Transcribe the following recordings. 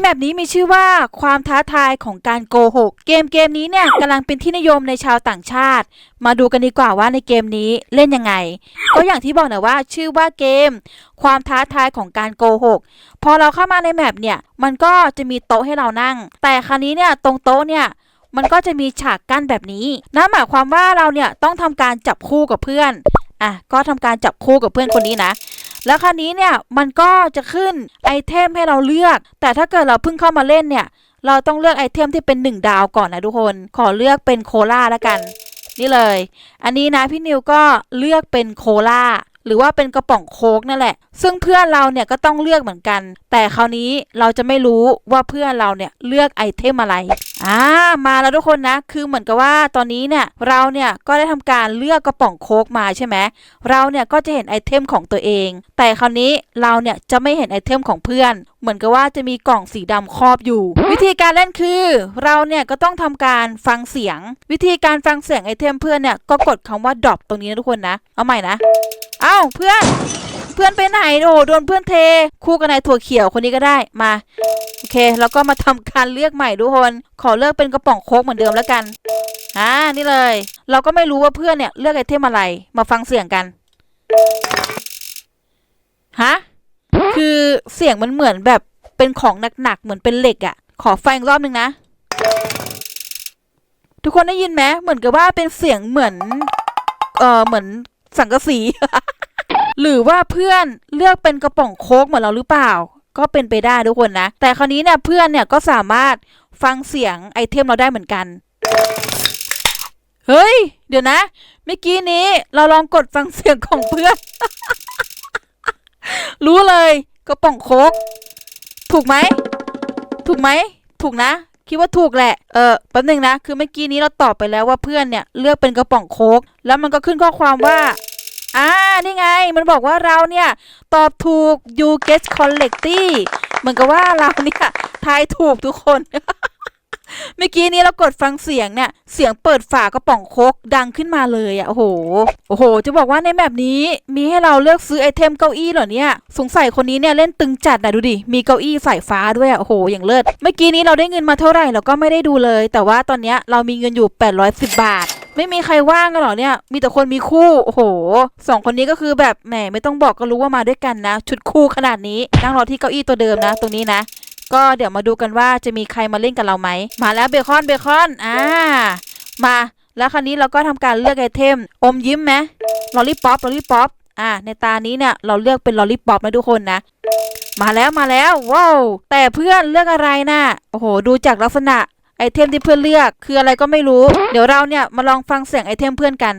แมปนี้มีชื่อว่าความท้าทายของการโกหก เกมเกมนี้เนี่ยกำลังเป็นที่นิยมในชาวต่างชาติ มาดูกันดีกว่าว่าในเกมนี้เล่นยังไง ก็อย่างที่บอกนะว่าชื่อว่าเกม ความท้าทายของการโกหก พอเราเข้ามาในแมปเนี่ยมันก็จะมีโต๊ะให้เรานั่ง แต่คราวนี้เนี่ยตรงโต๊ะเนี่ยมันก็จะมีฉากกั้นแบบนี้นั่นหมายความว่าเราเนี่ยต้องทำการจับคู่กับเพื่อนอะก็ทำการจับคู่กับเพื่อนคนนี้นะ แล้วคราวนี้เนี่ยมันก็จะขึ้นไอเทมให้เราเลือก แต่ถ้าเกิดเราเพิ่งเข้ามาเล่นเนี่ย เราต้องเลือกไอเทมที่เป็น 1 ดาวก่อนนะทุกคน ขอเลือกเป็นโคลาแล้วกัน นี่เลย อันนี้นะพี่นิวก็เลือกเป็นโคลา หรือว่าเป็นกระป๋องโค้กนั่นแหละ ซึ่งเพื่อนเราเนี่ยก็ต้องเลือกเหมือนกัน แต่คราวนี้เราจะไม่รู้ว่าเพื่อนเราเนี่ยเลือกไอเทมอะไรอ่ามาแล้วทุกคนนะ คือเหมือนกับว่าตอนนี้เนี่ยเราเนี่ยก็ได้ทำการเลือกกระป๋องโค้กมาใช่ไหมเราเนี่ยก็จะเห็นไอเทมของตัวเอง แต่คราวนี้เราเนี่ยจะไม่เห็นไอเทมของเพื่อน เหมือนกับว่าจะมีกล่องสีดำครอบอยู่ วิธีการเล่นคือ เราเนี่ยก็ต้องทำการฟังเสียง วิธีการฟังเสียงไอเทมเพื่อนเนี่ยก็กดคำว่า drop ตรงนี้นะทุกคนนะ เอาใหม่นะ เอ้าเพื่อน เพื่อนไปไหนโอ้โหโดนเพื่อนเท คู่กับนายถั่วเขียวคนนี้ก็ได้มาโอเคแล้วก็มาทำการเลือกใหม่ทุกคน ขอเลือกเป็นกระป๋องโค้กเหมือนเดิมแล้วกันอ่านี่เลย เราก็ไม่รู้ว่าเพื่อนเนี่ยเลือกไอเทมอะไร มาฟังเสียงกันฮะคือเสียงมันเหมือนแบบเป็นของหนักๆเหมือนเป็นเหล็กอะ่ะ ขอฟังอรอบหนึ่งนะ ทุกคนได้ยินไหมเหมือนกับว่าเป็นเสียงเหมือน เออเหมือน สังกะสี หรือว่าเพื่อนเลือกเป็นกระป๋องโค้กเหมือนเราหรือเปล่า ก็เป็นไปได้ทุกคนนะ แต่คราวนี้เนี่ยเพื่อนเนี่ยก็สามารถฟังเสียงไอเทมเราได้เหมือนกัน เฮ้ย เดี๋ยวนะ เมื่อกี้นี้เราลองกดฟังเสียงของเพื่อน รู้เลยกระป๋องโค้กถูกไหม ถูกไหม ถูกนะ คิดว่าถูกแหละ เออแป๊บนึงนะ คือเมื่อกี้นี้เราตอบไปแล้วว่าเพื่อนเนี่ยเลือกเป็นกระป๋องโค้ก แล้วมันก็ขึ้นข้อความว่า อ่า นี่ไง มันบอกว่าเราเนี่ย ตอบถูก you get correctly เหมือนกับว่าเราเนี่ยทายถูกทุกคน เมื่อกี้นี้เรากดฟังเสียงเนี่ย เสียงเปิดฝากระป๋องโคกดังขึ้นมาเลยอะ่ะ โอ้โห โอ้โห จะบอกว่าในแบบนี้มีให้เราเลือกซื้อไอเทมเก้าอี้เหรอเนี่ย สงสัยคนนี้เนี่ยเล่นตึงจัดนะดูดิ มีเก้าอี้สายฟ้าด้วยอะโอ้โห อย่างเลิศ เมื่อกี้นี้เราได้เงินมาเท่าไหร่เราก็ไม่ได้ดูเลย แต่ว่าตอนนี้เรามีเงินอยู่ 810 บาทไม่มีใครว่างกันหรอเนี่ย มีแต่คนมีคู่ โอ้โห สองคนนี้ก็คือแบบแหมไม่ต้องบอกก็รู้ว่ามาด้วยกันนะ ชุดคู่ขนาดนี้ นั่งรอที่เก้าอี้ตัวเดิมนะ ตรงนี้นะ ก็เดี๋ยวมาดูกันว่าจะมีใครมาเล่นกับเราไหม มาแล้วเบคอนเบคอน อ่า มา แล้วคราวนี้เราก็ทำการเลือกไอเทม อมยิ้มไหมลอลลี่ป๊อปลอลลี่ป๊อป อ่า ในตานี้เนี่ยเราเลือกเป็นลอลลี่ป๊อปนะทุกคนนะ มาแล้วมาแล้วว้าวแต่เพื่อนเลือกอะไรนะ่ะโอ้โห ดูจากลักษณะไอเทมที่เพื่อนเลือกคืออะไรก็ไม่รู้ เดี๋ยวเราเนี่ยมาลองฟังเสียงไอเทมเพื่อนกัน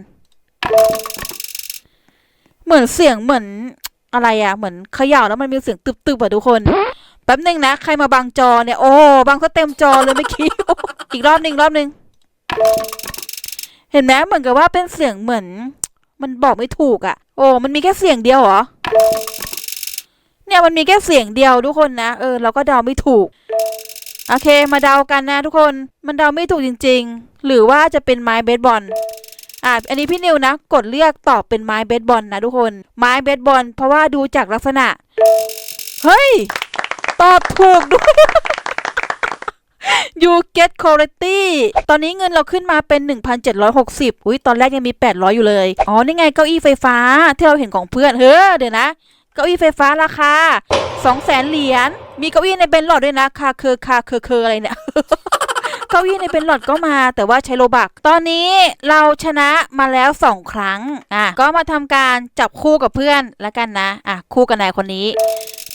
เหมือนเสียงเหมือนอะไรอะเหมือนเขย่าแล้วมันมีเสียงตึบๆอะทุกคน ป๊บหนึ่งนะ ใครมาบังจอเนี่ย โอ้บังซะเต็มจอเลยเมื่อกี้ อีกรอบหนึ่งรอบหนึ่งเห็นไหมเหมือนกับว่าเป็นเสียงเหมือน มันบอกไม่ถูกอะ่ะ โอ้ มันมีแค่เสียงเดียวเหรอ เนี่ยมันมีแค่เสียงเดียวทุกคนนะ เออ เราก็เดาไม่ถูก โอเค มาเดากันนะทุกคน มันเดาไม่ถูกจริง ๆ หรือว่าจะเป็นไม้เบสบอลอะ อันนี้พี่นิวนะ กดเลือกตอบเป็นไม้เบสบอลนะทุกคน ไม้เบสบอล เพราะว่าดูจากลักษณะ เฮ้ย ตอบถูกด้วย you get quality ตอนนี้เงินเราขึ้นมาเป็น 1,760 อุ้ยตอนแรกยังมี 800 อยู่เลย อ๋อ นี่ไงเก้าอี้ไฟฟ้าที่เราเห็นของเพื่อน เฮ้อ เดี๋ยวนะ เก้าอี้ไฟฟ้าราคา 200,000 เหรียญ มีเก้าอี้ในเบนหลอดด้วยนะ คาเคอร์คาเคอร์เคอร์อะไรเนี่ยเก้าอี้ในเป็นหลอดก็มาแต่ว่าใช้โลบัก ตอนนี้เราชนะมาแล้วสองครั้งอะก็มาทำการจับคู่กับเพื่อนแล้วกันนะอะคู่กับนายคนนี้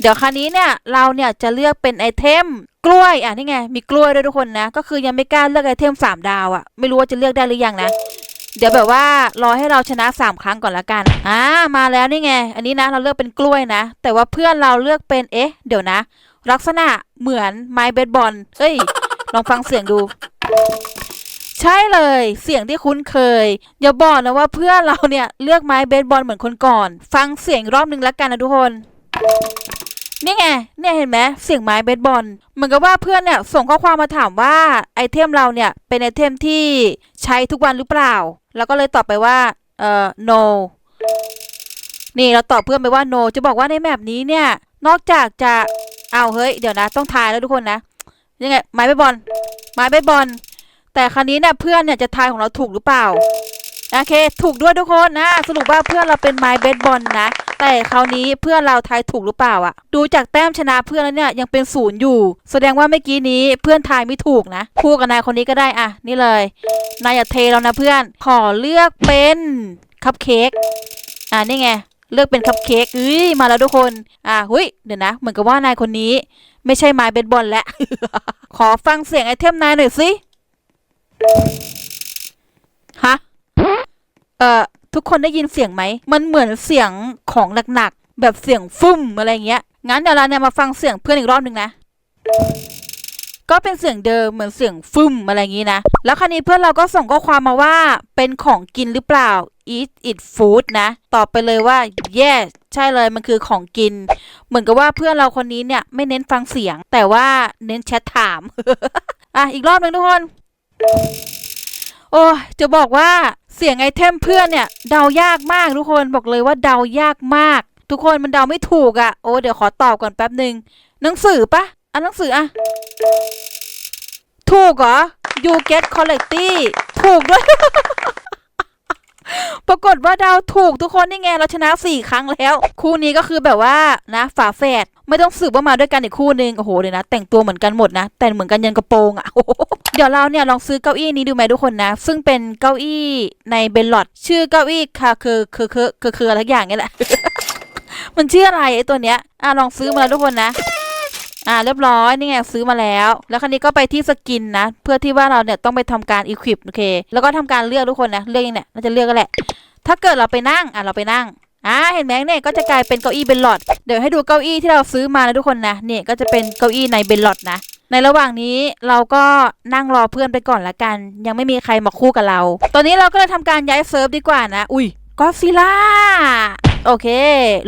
เดี๋ยวคราวนี้เนี่ยเราเนี่ยจะเลือกเป็นไอเทมกล้วยอะนี่ไงมีกล้วยด้วยทุกคนนะ ก็คือยังไม่กล้าเลือกไอเทมสามดาวอะไม่รู้ว่าจะเลือกได้หรือยังนะ เดี๋ยวแบบว่ารอให้เราชนะสามครั้งก่อนละกันอ่ามาแล้วนี่ไง อันนี้นะเราเลือกเป็นกล้วยนะ แต่ว่าเพื่อนเราเลือกเป็นเอ๊ะ เดี๋ยวนะ ลักษณะเหมือนไม้เบสบอลเฮ้ยลองฟังเสียงดู ใช่เลยเสียงที่คุ้นเคย อย่าบอกนะว่าเพื่อนเราเนี่ยเลือกไม้เบสบอลเหมือนคนก่อน ฟังเสียงรอบหนึ่งแล้วกันนะทุกคน นี่ไง เนี่ยเห็นไหมเสียงไม้เบสบอล เหมือนกับว่าเพื่อนเนี่ยส่งข้อความมาถามว่าไอเทมเราเนี่ยเป็นไอเทมที่ใช้ทุกวันหรือเปล่า แล้วก็เลยตอบไปว่าเอ่อ no นี่เราตอบเพื่อนไปว่า no จะบอกว่าในแมปนี้เนี่ย นอกจากจะเอ้าเฮ้ยเดี๋ยวนะ ต้องทายแล้วทุกคนนะยังไงไม้ใบสบอลไม้ใบสบอล แต่ครั้นี้เนี่ยเพื่อนเนี่ยจะทายของเราถูกหรือเปล่าโอเค ถูกด้วยทุกคนนะ สรุปว่าเพื่อนเราเป็นไม้เบสบอลนะ แต่คราวนี้เพื่อนเราทายถูกหรือเปล่าอะดูจากแต้มชนะเพื่อนแล้วเนี่ยยังเป็นศูนย์อยู่ แสดงว่าเมื่อกี้นี้เพื่อนทายไม่ถูกนะ คู่กับนายคนนี้ก็ได้อะนี่เลย นายอย่าเทเรานะเพื่อน ขอเลือกเป็นคัพเค้กอ่านี่ไงเลือกเป็นคัพเค้กเอ้ยมาแล้วทุกคน อ่าหุยเดี๋ยวนะ เหมือนกับว่านายคนนี้ ไม่ใช่ไม้เบสบอลแล้ว ขอฟังเสียงไอเทมนายหน่อยสิ ฮะ เอ่อ ทุกคนได้ยินเสียงไหม มันเหมือนเสียงของหนักๆ แบบเสียงฟุ่มอะไรเงี้ย งั้นเดี๋ยวเราเนี่ยมาฟังเสียงเพื่อนอีกรอบหนึ่งนะ ก็เป็นเสียงเดิมเหมือนเสียงฟึ่มอะไรอย่างนี้นะ แล้วคราวนี้เพื่อนเราก็ส่งข้อความมาว่าเป็นของกินหรือเปล่า eat it food นะ ตอบไปเลยว่า yes ใช่เลยมันคือของกิน เหมือนกับว่าเพื่อนเราคนนี้เนี่ยไม่เน้นฟังเสียง แต่ว่าเน้นแชทถาม อะอีกรอบหนึ่งทุกคน โอ้จะบอกว่า เสียงไอเทมเพื่อนเนี่ยเดายากมากทุกคนบอกเลยว่าเดายากมาก ทุกคนมันเดาไม่ถูกอะ่ะ โอ้เดี๋ยวขอตอบก่อนแป๊บหนึ่งหนังสือปะอะหนังสืออะถูกเหรอ you get collecty ถูกด้วย ปรากฏว่าเดาวถูกทุกคนนี่ไงเราชนะสี่ครั้งแล้ว คู่นี้ก็คือแบบว่านะฝาแฝดไม่ต้องสืบว่ามาด้วยกันอีกคู่หนึ่งโอ้โหเดี๋ยนะ แต่งตัวเหมือนกันหมดนะ แต่งเหมือนกันยันกระโปรงอะ่ะเดี๋ยวเราเนี่ยลองซื้อเก้าอี้นี้ดูไหมทุกคนนะ ซึ่งเป็นเก้าอี้ในเบลลอดชื่อเก้าอี้คาคือคือคือคือคืออะไรสักอย่างนี่แหละมันชื่ออะไรไอ้ตัวเนี้ยอะลองซื้อมาแล้วทุกคนนะ อ่าเรียบร้อยนี่ไงซื้อมาแล้ว แล้วคราวนี้ก็ไปที่สกินนะ เพื่อที่ว่าเราเนี่ยต้องไปทำการอีควิปโอเค แล้วก็ทำการเลือกทุกคนนะเลือกยังเนี่ยน่าจะเลือกก็แหละ ถ้าเกิดเราไปนั่งอะเราไปนั่งอ่าเห็นไหมเนี่ยก็จะกลายเป็นเก้าอี้เบลลอดเดี๋ยวให้ดูเก้าอี้ที่เราซื้อมานะทุกคนนะเนี่ยก็จะเป็นเก้าอี้ในเบลลอดนะในระหว่างนี้เราก็นั่งรอเพื่อนไปก่อนละกัน ยังไม่มีใครมาคู่กับเรา ตอนนี้เราก็เลยทำการย้ายเซิร์ฟดีกว่านะ อุ้ย ก็ซิล่าโอเค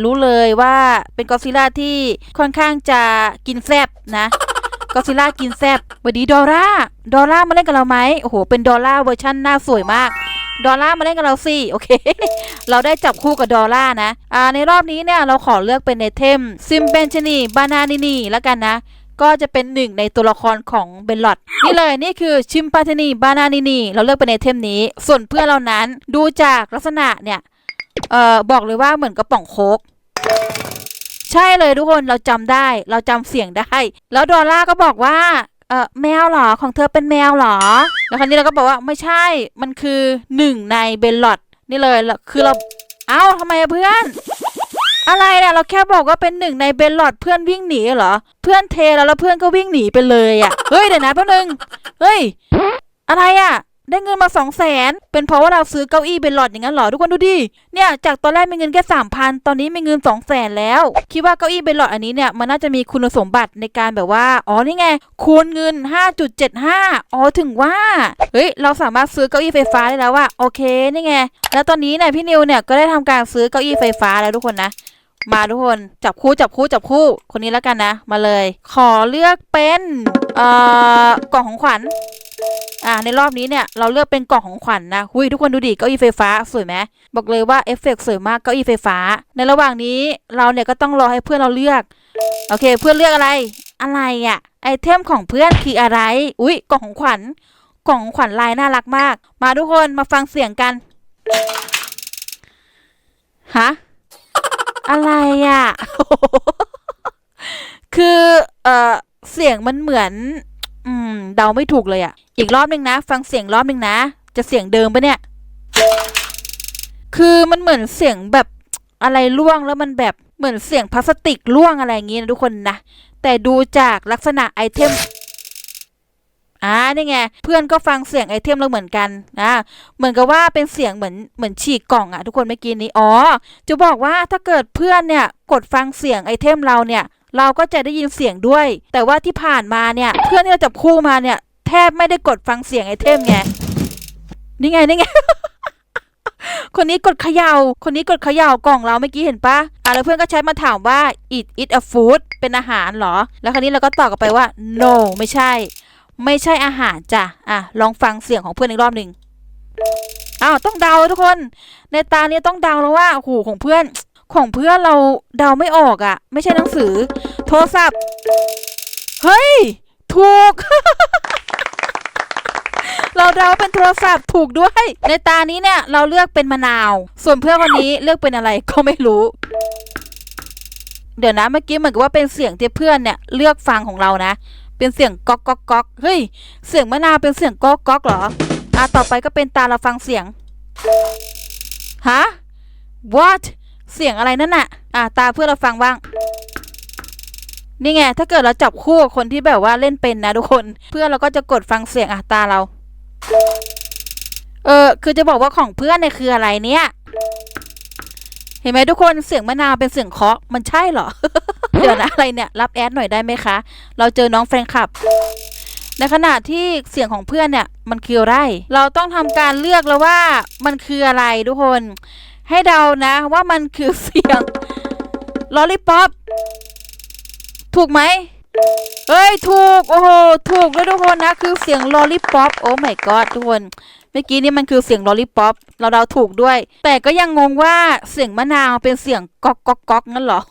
รู้เลยว่าเป็นก็ซิล่าที่ค่อนข้างจะกินแซบนะก็ซิล่ากินแซบสวัสดีดอร่าดอร่ามาเล่นกับเราไหมโอ้โห เป็นดอร่าเวอร์ชั่นหน้าสวยมากดอลล่ามาเล่นกับเราสิโอเค เราได้จับคู่กับดอลล่านะอ่าในรอบนี้เนี่ยเราขอเลือกเป็นเนเทมซิมเบนชนีบานานินีแล้วกันนะ ก็จะเป็นหนึ่งในตัวละครของเบลลอดนี่เลยนี่คือชิมปาเทนีบานานินีเราเลือกเป็นเทมนี้ ส่วนเพื่อนเรานั้นดูจากลักษณะเนี่ยเอ่อบอกเลยว่าเหมือนกระป๋องโคกใช่เลยทุกคนเราจำได้เราจำเสียงได้ แล้วดอลล่าก็บอกว่าเออแมวหรอของเธอเป็นแมวหรอ แล้วคราวนี้เราก็บอกว่าไม่ใช่มันคือหนึ่งในเบลลอดนี่เลยแล้วคือเราเอ้าทำไมเพื่อน อะไรเนี่ยเราแค่บอกว่าเป็นหนึ่งในเบลลอดเพื่อนวิ่งหนีเหรอ เพื่อนเทแล้วแล้วเพื่อนก็วิ่งหนีไปเลยอะเฮ้ยเดี๋ยวนะแป๊บนึง เฮ้ย อะไรอะได้เงินมาสองแสนเป็นเพราะว่าเราซื้อเก้าอี้เบลลอดอย่างนั้นเหรอทุกคนดูดิ เนี่ยจากตอนแรกมีเงินแค่สามพันตอนนี้มีเงินสองแสนแล้ว คิดว่าเก้าอี้เบลลอดอันนี้เนี่ยมันน่าจะมีคุณสมบัติในการแบบว่า อ๋อนี่ไง คูณเงิน 5.75 อ๋อถึงว่า เฮ้ยเราสามารถซื้อเก้าอี้ไฟฟ้าได้แล้วว่าโอเคนี่ไง แล้วตอนนี้เนี่ยพี่นิวเนี่ยก็ได้ทำการซื้อเก้าอี้ไฟฟ้าแล้วทุกคนนะ มาทุกคนจับคู่จับคู่จับคู่คนนี้แล้วกันนะ มาเลย ขอเลือกเป็นเอ่อกล่องของขวัญอ่าในรอบนี้เนี่ยเราเลือกเป็นกล่องของขวัญนนะหุยทุกคนดูดิเก้าอี้ไฟฟ้าสวยไหมบอกเลยว่าเอฟเฟกต์สวยมากเก้าอี้ไฟฟ้า ในระหว่างนี้เราเนี่ยก็ต้องรอให้เพื่อนเราเลือก โอเค เพื่อนเลือกอะไร อะไรอะ่ะไอเทมของเพื่อนคืออะไร อุ้ยกล่องของขวัญกล่องของขวัญลายน่ารักมาก มาทุกคนมาฟังเสียงกันฮะ อะไรอะ่ะ คือเออเสียงมันเหมือน อืม เดาไม่ถูกเลยอะ่ะ อีกรอบหนึ่งนะ ฟังเสียงรอบหนึ่งนะ จะเสียงเดิมปะเนี่ย คือมันเหมือนเสียงแบบอะไรล่วงแล้วมันแบบเหมือนเสียงพลาสติกล่วงอะไรอย่างงี้นะทุกคนนะ แต่ดูจากลักษณะไอเทม อ่านี่ไงเพื่อนก็ฟังเสียงไอเทมเราเหมือนกันนะเหมือนกับว่าเป็นเสียงเหมือนเหมือนฉีกกล่องอะทุกคนเมื่อกี้นี้อ๋อจะบอกว่าถ้าเกิดเพื่อนเนี่ยกดฟังเสียงไอเทมเราเนี่ย เราก็จะได้ยินเสียงด้วย แต่ว่าที่ผ่านมาเนี่ยเพื่อนที่เราจับคู่มาเนี่ย แทบไม่ได้กดฟังเสียงไอเทมไงนี่ไงนี่ไงคนนี้กดเขยา่า คนนี้กดเขย่ากล่องเราเมื่อกี้เห็นปะอะแล้วเพื่อนก็ใช้มาถามว่า it it a food เป็นอาหารเหรอ แล้วคราวนี้เราก็ตอบกลับไปว่า no ไม่ใช่ ไม่ใช่อาหารจ้ะ อะ ลองฟังเสียงของเพื่อนอีกรอบหนึ่งอ้าว ต้องเดาทุกคน ในตาเนี้ต้องเดาแล้วว่าโอ้โหของเพื่อน ของเพื่อนเราเดาไม่ออกอะ่ะ ไม่ใช่หนังสือ โทรศัพท์ เฮ้ย ถูก เราเดาเป็นโทรศัพท์ถูกด้วย ในตานี้เนี่ย เราเลือกเป็นมะนาว ส่วนเพื่อนคนนี้เลือกเป็นอะไรก็ไม่รู้เดี๋ยวนะเมื่อกี้เหมือนกับว่าเป็นเสียงที่เพื่อนเนี่ยเลือกฟังของเรานะ เป็นเสียงก๊อกก๊อกก๊อกเฮ้ย เสียงมะนาวเป็นเสียงก๊อกก๊อกเหรอ อะต่อไปก็เป็นตาเราฟังเสียง ฮะ what เสียงอะไรนั่นน่ะ อะตาเพื่อนเราฟังบ้าง นี่ไง ถ้าเกิดเราจับคู่กับคนที่แบบว่าเล่นเป็นนะทุกคน เพื่อนเราก็จะกดฟังเสียงอะตาเรา เออ คือจะบอกว่าของเพื่อนเนี่ยคืออะไรเนี่ย เห็นไหมทุกคน เสียงมะนาวเป็นเสียงเคาะ มันใช่เหรอ เดี๋ยวนะอะไรเนี่ยรับแอดหน่อยได้ไหมคะ เราเจอน้องแฟนคลับ ในขณะที่เสียงของเพื่อนเนี่ยมันคืออะไร เราต้องทำการเลือกแล้วว่ามันคืออะไรทุกคน ให้เดานะว่ามันคือเสียงลอ l ลิป o p ถูกไหมเอ้ยถูก โอ้โห ถูกด้วยทุกคนนะ คือเสียงลอ l ลิป o p โอ้ my god ทุกคน เมื่อกี้นี่มันคือเสียงลอ l ลิป o p เราเดาถูกด้วย แต่ก็ยังงงว่าเสียงมะนาวเป็นเสียงก๊อกก๊อกก๊อกงั้นหรอ